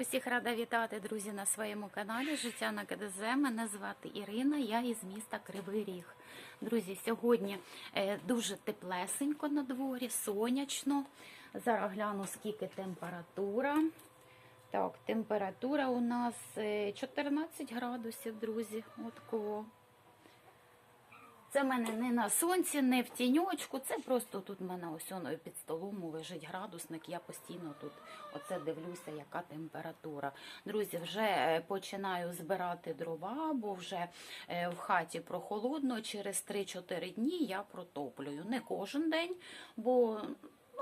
Усіх рада вітати, друзі, на своєму каналі Життя на КДЗ. Мене звати Ірина, я із міста Кривий Ріг. Друзі, сьогодні е, дуже теплесенько на дворі, сонячно. Зараз гляну, скільки температура. Так, температура у нас е, 14 градусів, друзі. От кого. Це в мене не на сонці, не в тіньочку. Це просто тут в мене ось під столом лежить градусник. Я постійно тут оце дивлюся, яка температура. Друзі, вже е, починаю збирати дрова, бо вже е, в хаті прохолодно. Через 3-4 дні я протоплюю. Не кожен день, бо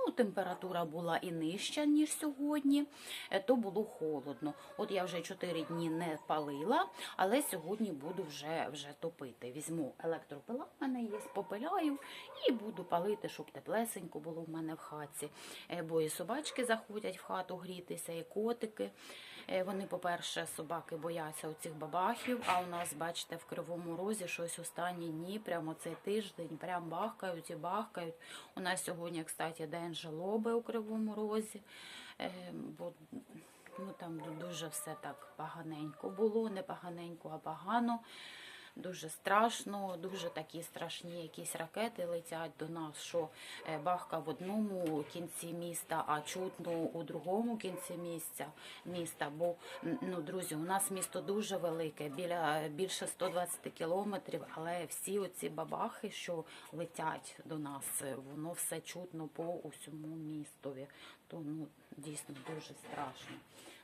Ну, температура була і нижча, ніж сьогодні, е, то було холодно. От я вже 4 дні не палила, але сьогодні буду вже, вже топити. Візьму електропила, в мене є, попиляю і буду палити, щоб теплесенько було в мене в хаті. Е, Бо і собачки заходять в хату грітися, і котики. Е, Вони, по-перше, собаки бояться оцих бабахів, а у нас, бачите, в Кривому Розі щось останні дні, прямо цей тиждень, прям бахкають і бахкають. У нас сьогодні, кстати, день жалоби у Кривому Розі, е, бо ну, там дуже все так поганенько було, не поганенько, а погано. Дуже страшно, дуже такі страшні якісь ракети летять до нас, що е, бахка в одному кінці міста, а чутно у другому кінці місця міста. Бо ну, друзі, у нас місто дуже велике, біля більше 120 кілометрів, але всі оці бабахи, що летять до нас, е, воно все чутно по усьому містові. То ну дійсно дуже страшно.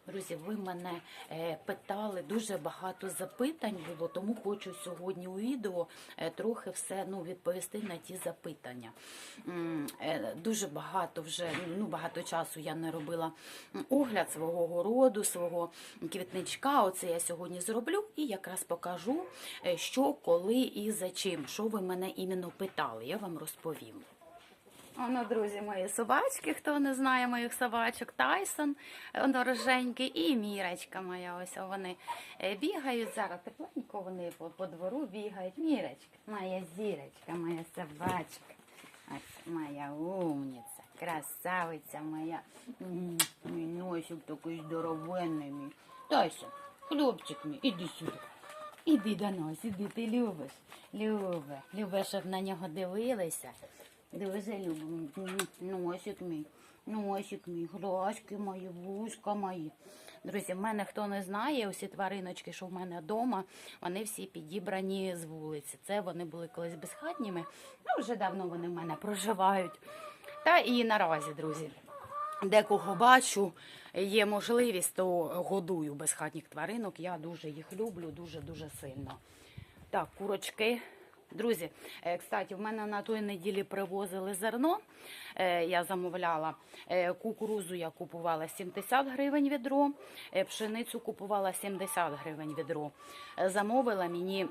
Друзі, ви мене е, питали дуже багато запитань було, тому хочу сьогодні у відео е, трохи все ну, відповісти на ті запитання. Е, Дуже багато вже ну багато часу я не робила огляд свого городу, свого квітничка. Оце я сьогодні зроблю і якраз покажу, що, коли і за чим. Що ви мене іменно питали, я вам розповім. Воно, друзі, мої собачки, хто не знає моїх собачок, Тайсон, воно роженький, і Мірочка моя. Ось вони е, бігають зараз. Тепленько вони по, по двору бігають. Мірочка, моя зірочка, моя собачка. Ось моя умниця, красавиця моя. Мій носик такий здоровенний мій. Тайсон, хлопчик мій, іди сюди. Іди до нас, іди, ти любиш. Любе, любиш, щоб на нього дивилися. Дуже любимо. Носик мій, носик мій, глазки мої, вушка мої. Друзі, в мене хто не знає, усі твариночки, що в мене вдома, вони всі підібрані з вулиці. Це вони були колись безхатніми. Ну, вже давно вони в мене проживають. Та і наразі, друзі. Декого бачу, є можливість, то годую безхатніх тваринок. Я дуже їх люблю, дуже-дуже сильно. Так, курочки. Друзі, е, кстати, в мене на той неділі привозили зерно. Е, Я замовляла Е, кукурузу, я купувала 70 гривень відро, пшеницю купувала 70 гривень відро. Замовила мені.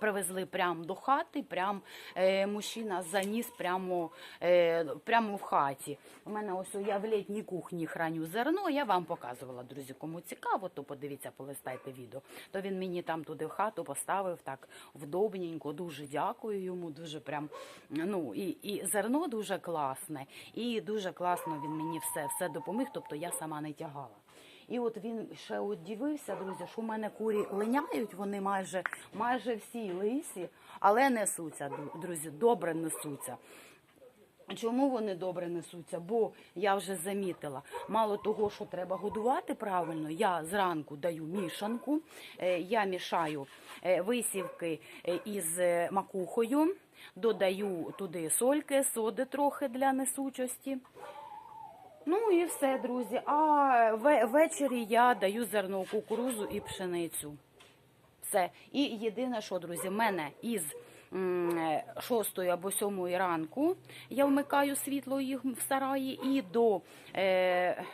Привезли прямо до хати, прям е, мужчина заніс прямо, е, прямо в хаті. У мене ось я в літній кухні храню зерно. Я вам показувала, друзі, кому цікаво, то подивіться, полистайте відео. То він мені там туди в хату поставив так вдобненько. Дуже дякую йому. Дуже прям ну і, і зерно дуже класне, і дуже класно він мені все, все допоміг. Тобто я сама не тягала. І от він ще от дивився, друзі, що в мене курі линяють, вони майже, майже всі лисі, але несуться, друзі, добре несуться. Чому вони добре несуться? Бо я вже замітила, мало того, що треба годувати правильно, я зранку даю мішанку, е, я мішаю е, висівки е, із макухою, додаю туди сольки, соди трохи для несучості. Ну і все, друзі. А ввечері я даю зерно кукурузу і пшеницю. Все. І єдине, що, друзі, мене із е, шостої або сьомої ранку я вмикаю світло їх в сараї, і до е,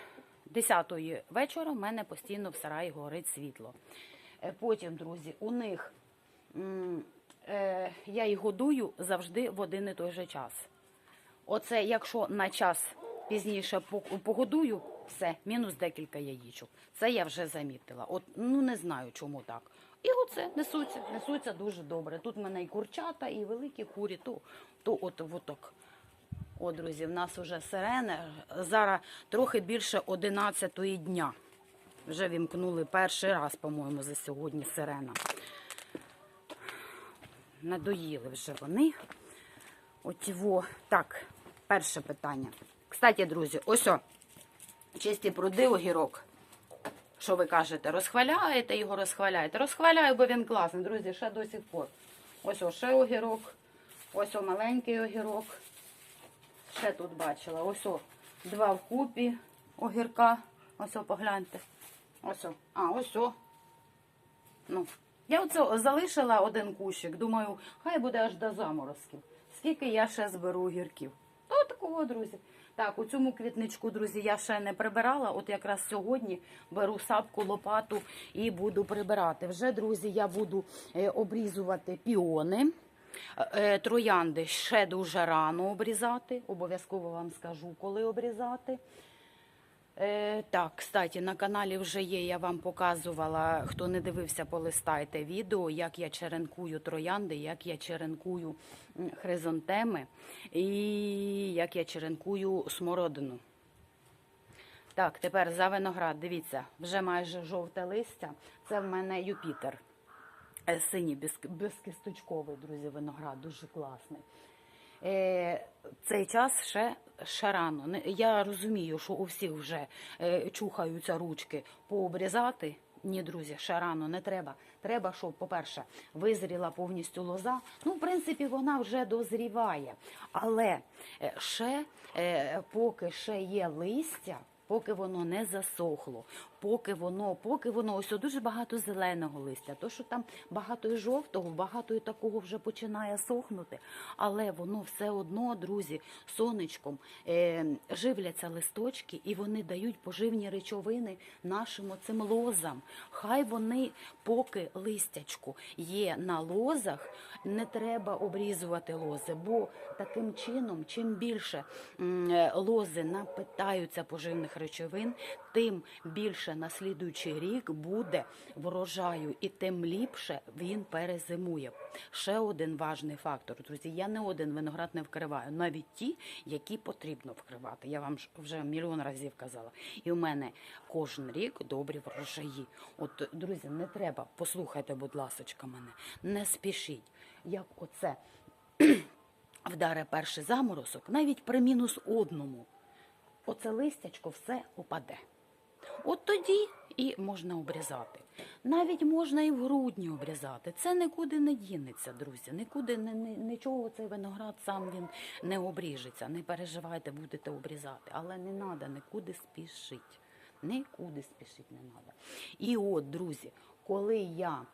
10 вечора в мене постійно в сараї горить світло. Е, Потім, друзі, у них е, я їх годую завжди в один і той же час. Оце якщо на час пізніше погодую, все, мінус декілька яєчок. Це я вже замітила. От ну не знаю, чому так. І оце несуться, несуться дуже добре. Тут в мене і курчата, і великі курі, то, то от, так. О, друзі, в нас вже сирени. Зараз трохи більше 11 дня. Вже вімкнули перший раз, по-моєму, за сьогодні сирена. Надоїли вже вони. От його. Так, перше питання. Кстати, друзі, ось о, чисті пруди огірок. Що ви кажете? Розхваляєте його, розхваляєте? Розхваляю, бо він класний, друзі, ще до сих пор. Ось о, ще огірок. Ось о, маленький огірок. Ще тут бачила. Ось о, два вкупі огірка. Ось о, погляньте. Ось о. А, ось о. Ну, я оце залишила один кущик. Думаю, хай буде аж до заморозків. Скільки я ще зберу огірків. То такого, друзі. Так, у цьому квітничку, друзі, я ще не прибирала. От якраз сьогодні беру сапку, лопату і буду прибирати. Вже, друзі, я буду е, обрізувати піони. Е, Троянди ще дуже рано обрізати. Обов'язково вам скажу, коли обрізати. Е, так, кстати, на каналі вже є, я вам показувала, хто не дивився, полистайте відео, як я черенкую троянди, як я черенкую хризантеми і як я черенкую смородину. Так, тепер за виноград, дивіться, вже майже жовте листя. Це в мене Юпітер. Е, Синій без, безкісточковий, друзі, виноград, дуже класний. Е, цей час ще, ще рано. Не- Я розумію, що у всіх вже е, чухаються ручки пообрізати. Ні, друзі, шарано не треба. Треба, щоб, по-перше, визріла повністю лоза. Ну, в принципі, вона вже дозріває. Але е, ще, е, поки ще є листя, поки воно не засохло, поки воно, поки воно ось дуже багато зеленого листя, то що там багато і жовтого, багато і такого вже починає сохнути, але воно все одно, друзі, сонечком е, живляться листочки і вони дають поживні речовини нашим оцим лозам. Хай вони, поки листячку є на лозах, не треба обрізувати лози, бо таким чином, чим більше е, лози напитаються поживних речовин, тим більше на слідуючий рік буде врожаю, і тим ліпше він перезимує. Ще один важний фактор, друзі. Я не один виноград не вкриваю, навіть ті, які потрібно вкривати. Я вам вже мільйон разів казала. І у мене кожен рік добрі врожаї. От, друзі, не треба, послухайте, будь ласочка, мене, не спішіть. Як оце вдаре перший заморозок, навіть при мінус одному, оце листячко все опаде. От тоді і можна обрізати. Навіть можна і в грудні обрізати. Це нікуди не дінеться, друзі. Нікуди не, не, нічого цей виноград сам він не обріжеться. Не переживайте, будете обрізати. Але не треба нікуди спішити. Нікуди спішити не треба. І от, друзі, коли я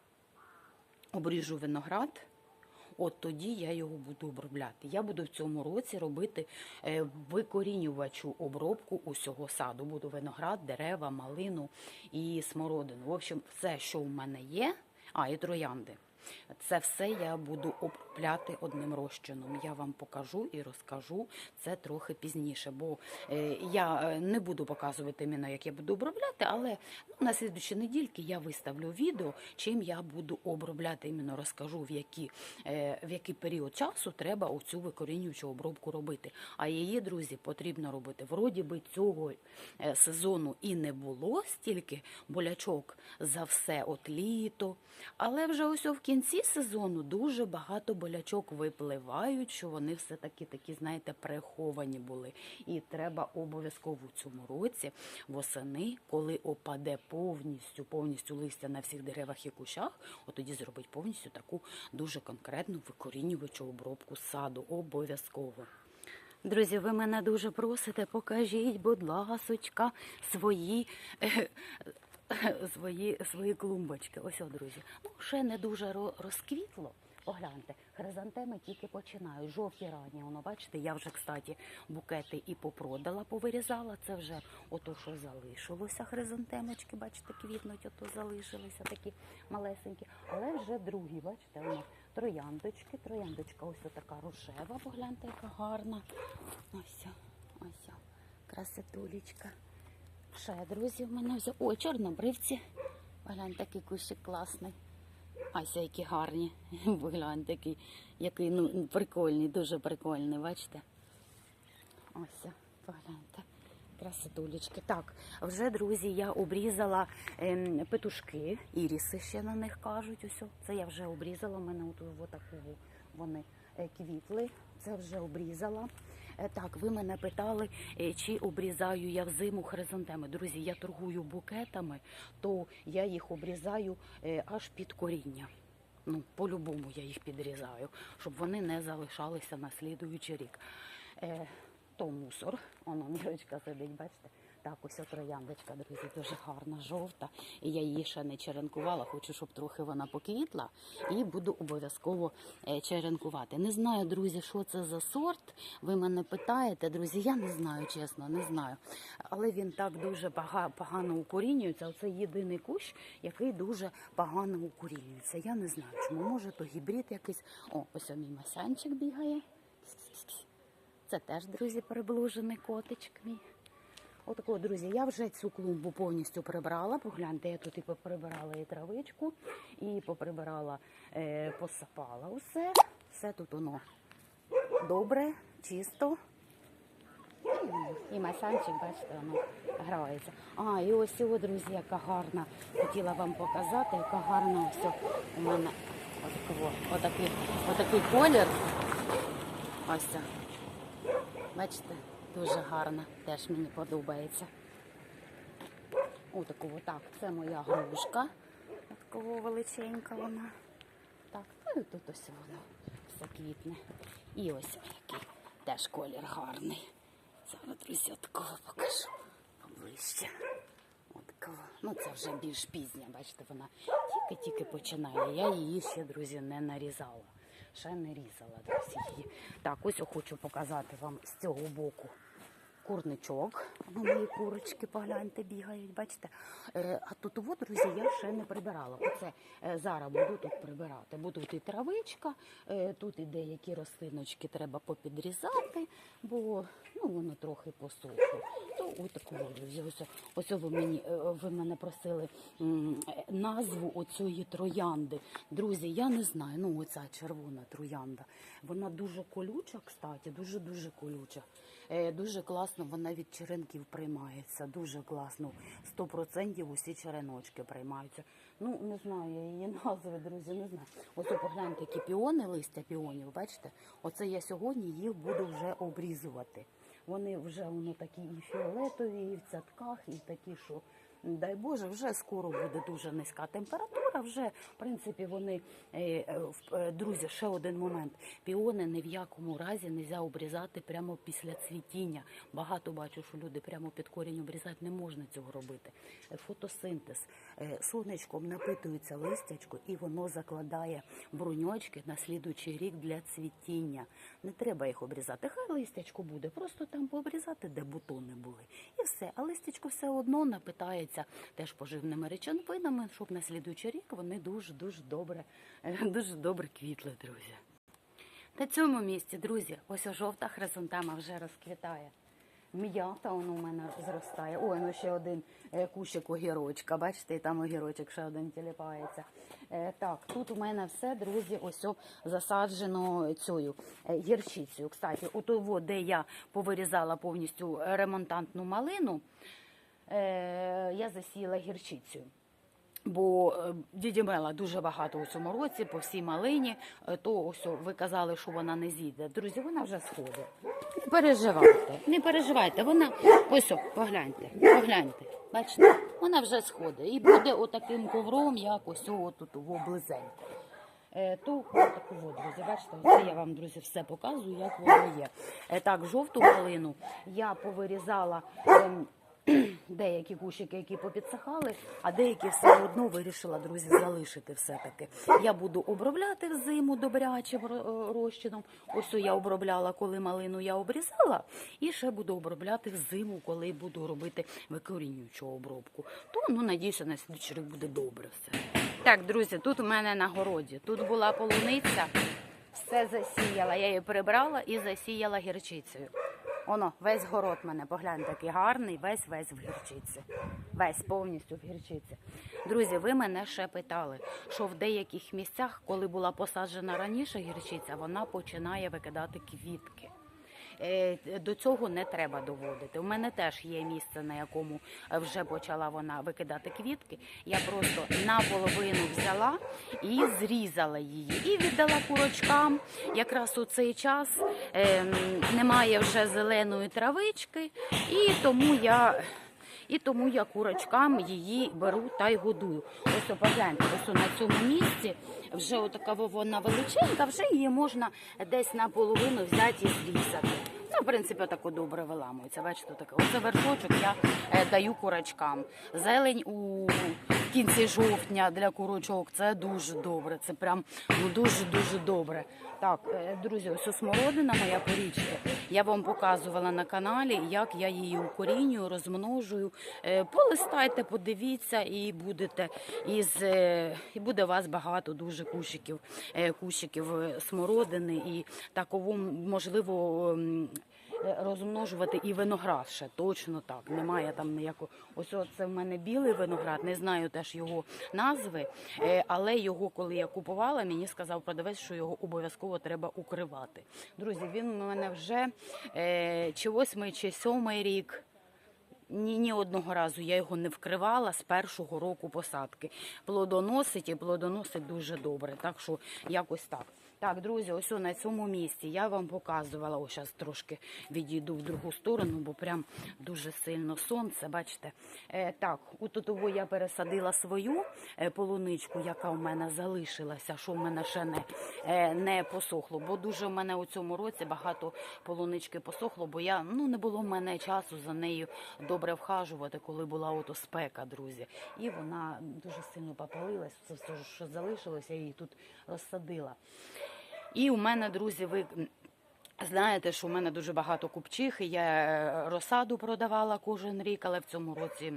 обріжу виноград, от тоді я його буду обробляти. Я буду в цьому році робити е, викорінювачу обробку усього саду. Буду виноград, дерева, малину і смородину. В общем, все, що в мене є, а і троянди. Це все я буду обробляти одним розчином. Я вам покажу і розкажу це трохи пізніше, бо е, я е, не буду показувати іменно, як я буду обробляти, але ну, на слідчі недільки я виставлю відео, чим я буду обробляти. Іменно розкажу, в, які, е, в який період часу треба оцю викорінюючу обробку робити. А її, друзі, потрібно робити. Вроді би цього сезону і не було стільки болячок за все от літо, але вже ось в кінці сезону дуже багато болячок випливають, що вони все таки такі, знаєте, приховані були. І треба обов'язково в цьому році восени, коли опаде повністю, повністю листя на всіх деревах і кущах, от тоді зробить повністю таку дуже конкретну викорінювачу обробку саду. Обов'язково. Друзі, ви мене дуже просите, покажіть, будь ласочка, свої, е, свої, свої клумбочки. Ось, о, друзі. Ну, ще не дуже ро- розквітло. Погляньте, хризантеми тільки починають. Жовті ранні. Воно, бачите, я вже, кстати, букети і попродала, повирізала. Це вже ото, що залишилося. Хризантемочки, бачите, квітнуть, ото залишилися такі малесенькі. Але вже другі, бачите, воно трояндочки. Трояндочка ось така рожева, погляньте, яка гарна. Ось, ось, красотулечка. Ще, друзі, в мене вже. Ой, чорнобривці. Погляньте, який кущик класний. Ось які гарні. Погляньте, який, який ну, прикольний, дуже прикольний, бачите? Ось, погляньте. Красотулечки. Так, вже, друзі, я обрізала ем, петушки, іріси ще на них кажуть. Ось, це я вже обрізала. У мене от, от таку вони квітли. Це вже обрізала. Е, Так, ви мене питали, е, чи обрізаю я взиму хризантеми. Друзі, я торгую букетами, то я їх обрізаю е, аж під коріння. Ну, по-любому я їх підрізаю, щоб вони не залишалися на слідуючий рік. Е, то мусор. Воно мірочка сидить, бачите? Так, ось трояндочка, друзі, дуже гарна, жовта. І я її ще не черенкувала. Хочу, щоб трохи вона поквітла, і буду обов'язково е, черенкувати. Не знаю, друзі, що це за сорт. Ви мене питаєте, друзі. Я не знаю, чесно, не знаю. Але він так дуже погано укорінюється. Оце єдиний кущ, який дуже погано укорінюється. Я не знаю, чому може то гібрид якийсь. О, ось мій масянчик бігає. Це теж, друзі, приблужений котичок мій. Отако, друзі, я вже цю клумбу повністю прибрала. Погляньте, я тут і поприбирала і травичку, і поприбирала, е, посапала усе. Все тут воно добре, чисто. І масянчик, бачите, воно грається. А, і ось цього, друзі, яка гарна. Хотіла вам показати, яка гарна ось у мене отакий, колір. Ось. Бачите, дуже гарна, теж мені подобається. Отакого, так, це моя грушка. Такого величенька вона. Так, ну і тут ось воно все квітне. І ось який теж колір гарний. Зараз, друзі, такого покажу поближче. Отакого. Ну, це вже більш пізня, бачите, вона тільки-тільки починає. Я її ще, друзі, не нарізала. Ще не різала, друзі. Так, ось хочу показати вам з цього боку курничок. Воно мої курочки, погляньте, бігають, бачите. Е, а тут, от, друзі, я ще не прибирала. Оце е, зараз буду тут прибирати. Бо тут і травичка, е, тут і деякі рослиночки треба попідрізати, бо ну, воно трохи посохло. То ось такого, друзі, ось, ось ви, мені, ви мене просили назву оцієї троянди. Друзі, я не знаю, ну оця червона троянда. Вона дуже колюча, кстати, дуже-дуже колюча. Дуже класно вона від черенків приймається. Дуже класно. 100% усі череночки приймаються. Ну, не знаю я її назви, друзі, не знаю. Ось погляньте, які піони, листя піонів, бачите? Оце я сьогодні їх буду вже обрізувати. Вони вже воно такі і фіолетові, і в цятках, і такі, що дай Боже, вже скоро буде дуже низька температура. Вже в принципі вони е, е, е, друзі, ще один момент. Піони ні в якому разі не можна обрізати прямо після цвітіння. Багато бачу, що люди прямо під корінь обрізати не можна цього робити. Фотосинтез сонечком напитується листячко, і воно закладає бруньочки на слідуючий рік для цвітіння. Не треба їх обрізати. Хай листячко буде, просто там пообрізати, де бутони були. І все. А листячко все одно напитається теж поживними речовинами, щоб на слідуючий рік вони дуже дуже добре, е, дуже добре квітли, друзі. На цьому місці, друзі, ось жовта хризантема вже розквітає. М'ята воно у мене зростає. Ой, ну ще один е, кущик огірочка. Бачите, там огірочок ще один тіліпається. Е, так, тут у мене все, друзі, ось засаджено цією гірчицею. Кстати, от от, де я повирізала повністю ремонтантну малину, я засіяла гірчицею. Бо е, діді Мела дуже багато у цьому році по всій малині, е, то ось ви казали, що вона не зійде. Друзі, вона вже сходить. Не переживайте, не переживайте. Вона ось погляньте, погляньте. Бачите, вона вже сходить і буде отаким ковром, як ось тут. Е, то таку от, друзі, бачите, оце я вам, друзі, все показую, як воно є. Е, так, жовту малину я повирізала. Деякі кущики, які попідсихали, а деякі все одно вирішила, друзі, залишити все-таки. Я буду обробляти взиму добрячим розчином. Ось я обробляла, коли малину я обрізала, і ще буду обробляти взиму, коли буду робити викорінюючу обробку. То, ну, надіюся, на слідчий рік буде добре все. Так, друзі, тут у мене на городі. Тут була полуниця, все засіяла. Я її прибрала і засіяла гірчицею. Оно, весь город мене, поглянь, такий гарний, весь весь в гірчиці. Весь повністю в гірчиці. Друзі, ви мене ще питали, що в деяких місцях, коли була посаджена раніше гірчиця, вона починає викидати квітки. Е, до цього не треба доводити. У мене теж є місце, на якому вже почала вона викидати квітки. Я просто наполовину взяла і зрізала її, і віддала курочкам. Якраз у цей час ем, немає вже зеленої травички, і тому я. І тому я курочкам її беру та й годую. Ось погляньте, ось на цьому місці вже отака вона величенька, вже її можна десь наполовину взяти і зрізати. Ну, в принципі, отако добре виламується. Бачите, таке. Оце вершочок я е, даю курочкам. Зелень у кінці жовтня для курочок це дуже добре. Це прям ну, дуже дуже добре. Так, е, друзі, ось смородина моя порічка. Я вам показувала на каналі, як я її укорінюю, розмножую. Е, Полистайте, подивіться, і будете із е, і буде у вас багато дуже кущиків, кущиків смородини і таково можливо. Е, Розмножувати і виноград ще точно так. Немає там ніякого. Ось це в мене білий виноград, не знаю теж його назви, е, але його, коли я купувала, мені сказав продавець, що його обов'язково треба укривати. Друзі, він у мене вже е, чи восьмий, чи сьомий рік. Ні, ні одного разу я його не вкривала з першого року посадки. Плодоносить і плодоносить дуже добре. Так що якось так. Так, друзі, ось на цьому місці я вам показувала. Ось зараз трошки відійду в другу сторону, бо прям дуже сильно сонце. Бачите, е, так, у тутову я пересадила свою е, полуничку, яка в мене залишилася, що в мене ще не, е, не посохло. Бо дуже в мене у цьому році багато полунички посохло, бо я ну не було в мене часу за нею добре вхажувати, коли була ото спека, друзі. І вона дуже сильно попалилась. Це все, що залишилося, її тут розсадила. І у мене, друзі, ви. Знаєте, що у мене дуже багато купчихи. Я е, розсаду продавала кожен рік, але в цьому році,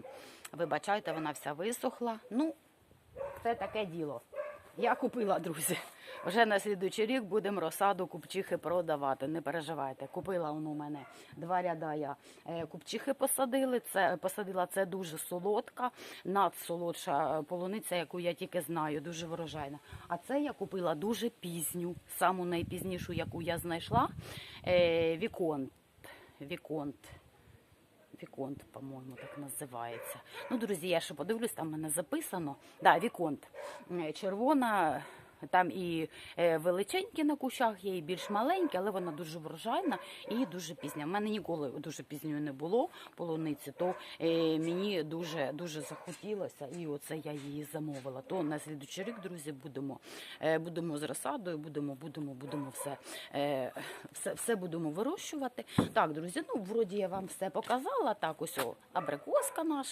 вибачайте, вона вся висохла. Ну, це таке діло. Я купила, друзі. Вже на слідуючий рік будемо розсаду купчихи продавати. Не переживайте. Купила воно у мене два ряда. Я е, купчихи посадили. Це посадила це дуже солодка, надсолодша полуниця, яку я тільки знаю, дуже врожайна. А це я купила дуже пізню, саму найпізнішу, яку я знайшла. Е, Віконт. Віконт. Віконт, по-моєму, так називається. Ну, друзі, я ще подивлюсь, там мене записано. Да, Віконт. Червона, там і е, величенькі на кущах є, і більш маленькі, але вона дуже врожайна і дуже пізня. У мене ніколи дуже пізньої не було полуниці, то е, мені дуже дуже захотілося, і оце я її замовила. То на слідуючий рік, друзі, будемо, е, будемо з розсадою, будемо, будемо, будемо все, все, все будемо вирощувати. Так, друзі, ну вроді я вам все показала. Так, ось о, абрикоска наша.